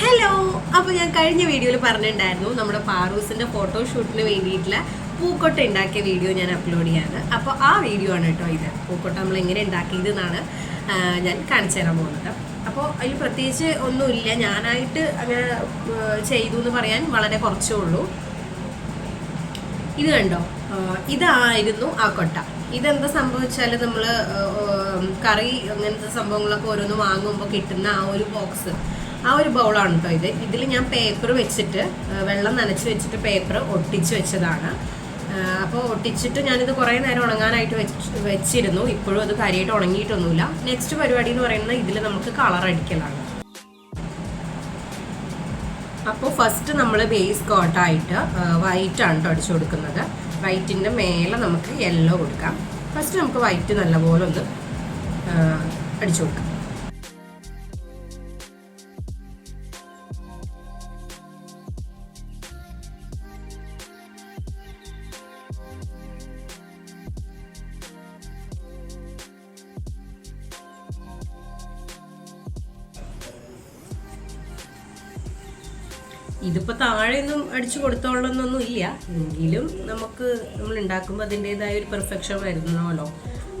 Hello അപ്പോൾ ഞാൻ കഴിഞ്ഞ വീഡിയോയിൽ പറഞ്ഞിട്ടുണ്ടായിരുന്നു നമ്മുടെ പാറൂസിന്റെ ഫോട്ടോഷൂട്ടിന് വേണ്ടിയിട്ടുള്ള പൂക്കൊട്ട ഉണ്ടാക്കിയ വീഡിയോ ഞാൻ അപ്ലോഡ് ചെയ്യാണ്. അപ്പോൾ ആ വീഡിയോ ആണ് കേട്ടോ ഇത്. പൂക്കൊട്ട നമ്മൾ എങ്ങനെ ഉണ്ടാക്കിയത് എന്നാണ് ഞാൻ കാണിച്ചു തരാൻ പോകുന്നത്. അപ്പോൾ അതിൽ പ്രത്യേകിച്ച് ഒന്നുമില്ല. ഞാനായിട്ട് അങ്ങനെ ചെയ്തു എന്ന് പറയാൻ വളരെ കുറച്ചേ ഉള്ളൂ. ഇത് കണ്ടോ? ഇതായിരുന്നു ആ കൊട്ട. ഇതെന്താ സംഭവിച്ചാൽ നമ്മൾ കറി അങ്ങനത്തെ സംഭവങ്ങളൊക്കെ ഓരോന്ന് വാങ്ങുമ്പോൾ കിട്ടുന്ന ആ ഒരു ബോക്സ് ആ ഒരു ബൗളാണ് കേട്ടോ ഇത്. ഇതിൽ ഞാൻ പേപ്പർ വെച്ചിട്ട് വെള്ളം നനച്ച് വെച്ചിട്ട് പേപ്പർ ഒട്ടിച്ച് വെച്ചതാണ്. അപ്പോൾ ഒട്ടിച്ചിട്ട് ഞാനിത് കുറേ നേരം ഉണങ്ങാനായിട്ട് വെച്ച് വെച്ചിരുന്നു. ഇപ്പോഴും അത് കാര്യമായിട്ട് ഉണങ്ങിയിട്ടൊന്നുമില്ല. നെക്സ്റ്റ് പരിപാടി എന്ന് പറയുന്നത് ഇതിൽ നമുക്ക് കളർ അടിക്കലാണ്. അപ്പോൾ ഫസ്റ്റ് നമ്മൾ ബേസ് കോട്ടായിട്ട് വൈറ്റ് ആണ് കേട്ടോ അടിച്ചു കൊടുക്കുന്നത്. വൈറ്റിന്റെ മേലെ നമുക്ക് യെല്ലോ കൊടുക്കാം. ഫസ്റ്റ് നമുക്ക് വൈറ്റ് നല്ലപോലെ ഒന്ന് അടിച്ചു കൊടുക്കാം. ഇതിപ്പോൾ താഴെയൊന്നും അടിച്ചു കൊടുത്തോളന്നൊന്നും ഇല്ല. എങ്കിലും നമുക്ക് നമ്മൾ ഉണ്ടാക്കുമ്പോൾ അതിന്റെതായ ഒരു പെർഫെക്ഷൻ വരുന്നല്ലോ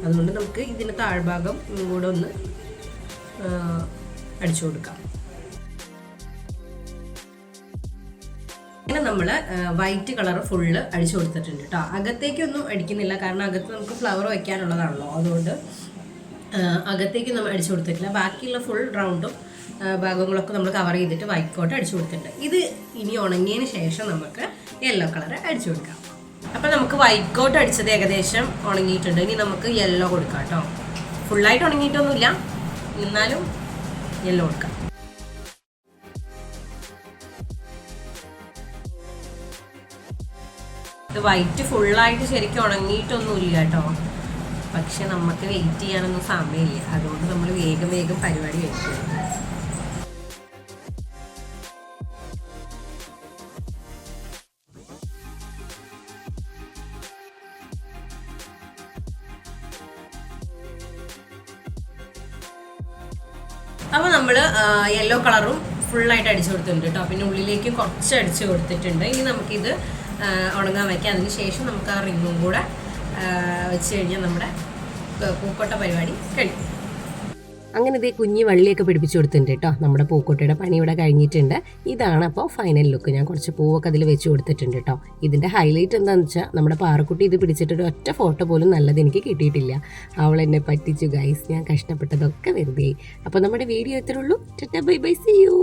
അതുകൊണ്ട് നമുക്ക് ഇതിന് താഴ്ഭാഗം കൂടെ ഒന്ന് അടിച്ചു കൊടുക്കാം. അങ്ങനെ നമ്മൾ വൈറ്റ് കളർ ഫുള്ള് അടിച്ചു കൊടുത്തിട്ടുണ്ട് കേട്ടോ അകത്തേക്കൊന്നും അടിക്കുന്നില്ല. കാരണം അകത്ത് നമുക്ക് ഫ്ലവർ വയ്ക്കാനുള്ളതാണല്ലോ അതുകൊണ്ട് അകത്തേക്ക് നമ്മൾ അടിച്ചു കൊടുത്തിട്ടില്ല. ബാക്കിയുള്ള ഫുൾ റൗണ്ടും ഭാഗങ്ങളൊക്കെ നമ്മൾ കവർ ചെയ്തിട്ട് വൈറ്റ് കോട്ട് അടിച്ചു കൊടുത്തിട്ടുണ്ട്. ഇത് ഇനി ഉണങ്ങിയതിന് ശേഷം നമുക്ക് യെല്ലോ കളർ അടിച്ചു കൊടുക്കാം. അപ്പം നമുക്ക് വൈറ്റ് കോട്ട് അടിച്ചത് ഏകദേശം ഉണങ്ങിയിട്ടുണ്ട്. ഇനി നമുക്ക് യെല്ലോ കൊടുക്കാം കേട്ടോ. ഫുള്ളായിട്ട് ഉണങ്ങിയിട്ടൊന്നുമില്ല. എന്നാലും യെല്ലോ കൊടുക്കാം. ഇത് വൈറ്റ് ഫുള്ളായിട്ട് ശരിക്കും ഉണങ്ങിയിട്ടൊന്നുമില്ല കേട്ടോ. പക്ഷെ നമുക്ക് വെയിറ്റ് ചെയ്യാനൊന്നും സമയമില്ല. അതുകൊണ്ട് നമ്മൾ വേഗം വേഗം പരിപാടി വെക്കും അപ്പോൾ നമ്മൾ യെല്ലോ കളറും ഫുള്ളായിട്ട് അടിച്ചു കൊടുത്തിട്ടുണ്ട് കേട്ടോ പിന്നെ ഉള്ളിലേക്ക് കുറച്ച് അടിച്ചു കൊടുത്തിട്ടുണ്ട്. ഇനി നമുക്കിത് ഉണങ്ങാൻ വയ്ക്കാം അതിന് ശേഷം നമുക്ക് ആ റിങ്ങും കൂടെ വെച്ച് കഴിഞ്ഞാൽ നമ്മുടെ പൂക്കോട്ട പരിപാടി കഴിയും. അങ്ങനെ ഇതേ കുഞ്ഞി വള്ളിയൊക്കെ പിടിപ്പിച്ചു കൊടുത്തിട്ടുണ്ട് കേട്ടോ. നമ്മുടെ പൂക്കുട്ടിയുടെ പണി ഇവിടെ കഴിഞ്ഞിട്ടുണ്ട്. ഇതാണ് അപ്പോൾ ഫൈനൽ ലുക്ക് ഞാൻ കുറച്ച് പൂവൊക്കെ അതിൽ വെച്ച് കൊടുത്തിട്ടുണ്ട് കേട്ടോ. ഇതിന്റെ ഹൈലൈറ്റ് എന്താണെന്ന് വെച്ചാൽ നമ്മുടെ പാറക്കുട്ടി ഇത് പിടിച്ചിട്ട് ഒരു ഒറ്റ ഫോട്ടോ പോലും നല്ലത് എനിക്ക് കിട്ടിയിട്ടില്ല. അവൾ എന്നെ പറ്റിച്ചു ഗൈസ് ഞാൻ കഷ്ടപ്പെട്ടതൊക്കെ വെറുതെ അപ്പോൾ നമ്മുടെ വീഡിയോ ഇത്രേ ഉള്ളൂ. Bye bye C U